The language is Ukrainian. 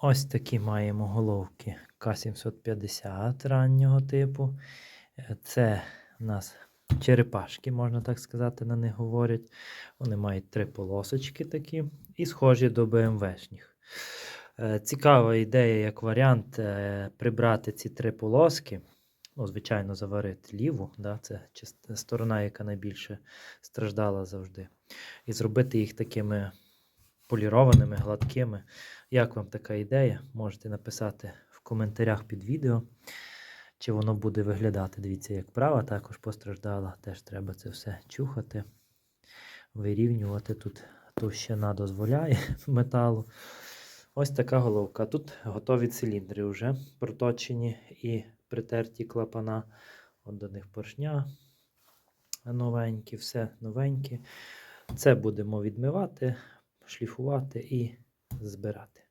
Ось такі маємо головки К750 раннього типу. Це у нас черепашки, можна так сказати, на них говорять. Вони мають три полосочки такі і схожі до БМВшніх. Е, Цікава ідея, як варіант, е, прибрати ці три полоски. Ну, звичайно, заварити ліву, да, це сторона, яка найбільше страждала завжди. І зробити їх такими полірованими, гладкими. Як вам така ідея? Можете написати в коментарях під відео, чи воно буде виглядати. Дивіться, як права також постраждала. Теж треба це все чухати, вирівнювати. Тут товщина дозволяє металу. Ось така головка. Тут готові циліндри вже проточені і притерті клапана. От до них поршня новенькі, все новеньке. Це будемо відмивати, шліфувати і збирати.